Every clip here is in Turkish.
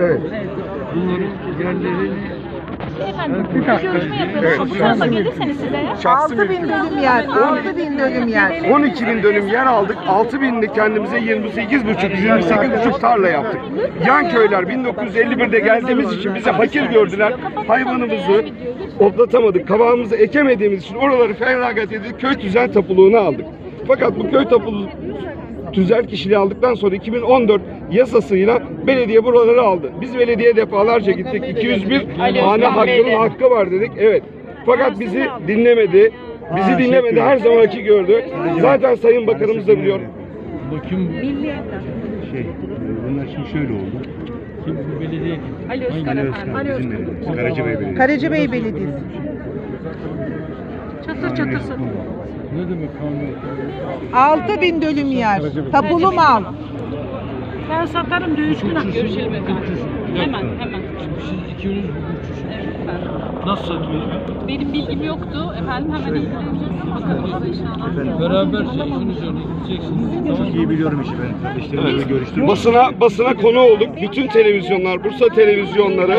Evet. Bunların yerlerini Efendim, Bir görüşme yapıyoruz. Evet, Bu buyurun. tarafa gelirseniz size ya. Şahsi 6 bin dönüm yer, 6 bin dönüm yer. 12 bin dönüm yer aldık. 6 binlik kendimize 28 buçuk, 28 buçuk tarla yaptık. Yan köyler 1951'de geldiğimiz için bizi hakir gördüler. Hayvanımızı otlatamadık. Kabağımızı ekemediğimiz için oraları feragat edip köy tüzel tapuluğuna aldık. Fakat bu köy tapulu tüzel kişiliği aldıktan sonra 2014 yasasıyla belediye buraları aldı. Biz belediye defalarca gittik. 201 hane hakkının hakkı var dedik. Evet. Fakat bizi dinlemedi. Bizi dinlemedi. Her zamanki gördü. Zaten Sayın Bakanımız da biliyor. bakım Şey, e, bunlar şimdi şöyle oldu. kim bu belediye kim? Ali Özkan Ali. Özkan belediyemiz, Karacabey Belediyesi. Karacabey Belediyesi. Çatır çatırsın. Ne demek kanun? 6 bin dönüm yer. Tapulu mal. Ben satarım dövüş günah. Görüşelim efendim. Hemen hemen. Şimdi siz ikiniz hukukçusunuz. Evet efendim. Nasıl satıyorsunuz? Benim bilgim yoktu. Efendim hemen ilgileneceğiz. Bakalım inşallah. Beraber şey şunun üzerine gideceksiniz. Çok iyi biliyorum işi ben. Kardeşlerimle görüştüm. Basına basına konu olduk. Bütün televizyonlar, Bursa televizyonları.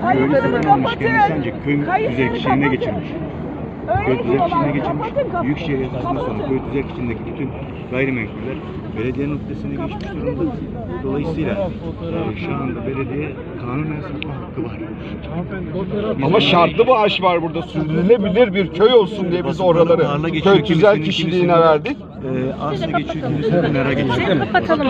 Köylü satın almış kendisi ancak köy düzey kişiliğine geçirmiş. Köy düzey kişiliğine geçirmiş. Büyükşehir yasasından sonra köy düzey kişiliğindeki bütün gayrimenkuller belediye noktasına geçmiş durumda. Dolayısıyla e, şu anda belediye kanunen satma hakkı var. ama şartlı bir aş var burada. Sürdürülebilir bir köy olsun diye biz oraları köy tüzel kişiliğine verdik. E, arsa geçiyor, kimisinin mera geçiyor. Bakalım.